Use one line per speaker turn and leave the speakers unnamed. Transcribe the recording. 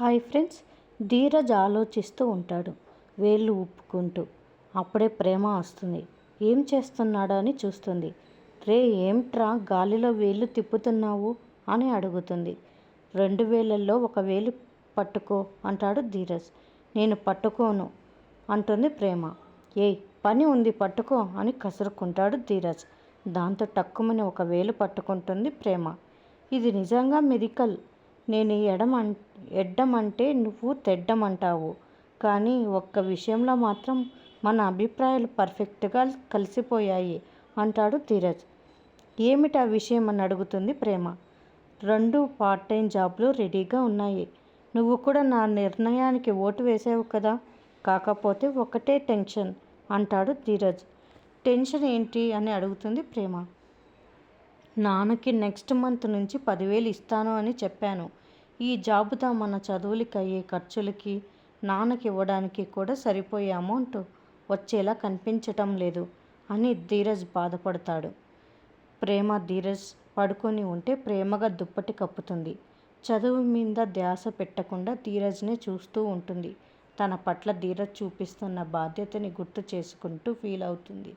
Hi friends Dheeraj ఆలోచిస్తూ ఉంటాడు. వేళ్ళు ఉప్పుకుంటూ అప్పుడే ప్రేమ వస్తుంది. ఏం చేస్తున్నాడో అని చూస్తుంది. రే ఏమిట్రా గాలిలో వేళ్ళు తిప్పుతున్నావు అని అడుగుతుంది. రెండు వేలల్లో ఒక వేలు పట్టుకో అంటాడు ధీరజ్. నేను పట్టుకోను అంటుంది ప్రేమ. ఏయ్ పని ఉంది పట్టుకో అని కసురుకుంటాడు ధీరజ్. దాంతో టక్కుమని ఒక వేలు పట్టుకుంటుంది ప్రేమ. ఇది నిజంగా మెడికల్ నేను ఎడమం ఎడ్డమంటే నువ్వు తెడ్డమంటావు. కానీ ఒక్క విషయంలో మాత్రం మన అభిప్రాయాలు పర్ఫెక్ట్గా కలిసిపోయాయి అంటాడు ధీరజ్. ఏమిటి ఆ విషయం అని అడుగుతుంది ప్రేమ. రెండు పార్ట్ టైం జాబ్లు రెడీగా ఉన్నాయి. నువ్వు కూడా నా నిర్ణయానికి ఓటు వేసావు కదా. కాకపోతే ఒకటే టెన్షన్ అంటాడు ధీరజ్. టెన్షన్ ఏంటి అని అడుగుతుంది ప్రేమ. నాన్నకి నెక్స్ట్ మంత్ నుంచి పదివేలు ఇస్తాను అని చెప్పాను. ఈ జాబుతో మన చదువులకి అయ్యే ఖర్చులకి నాన్నకి ఇవ్వడానికి కూడా సరిపోయే అమౌంట్ వచ్చేలా కనిపించటం లేదు అని ధీరజ్ బాధపడతాడు. ప్రేమ ధీరజ్ పడుకొని ఉంటే ప్రేమగా దుప్పటి కప్పుతుంది. చదువు మీద ధ్యాస పెట్టకుండా ధీరజ్నే చూస్తూ ఉంటుంది. తన పట్ల ధీరజ్ చూపిస్తున్న బాధ్యతని గుర్తు చేసుకుంటూ ఫీల్ అవుతుంది.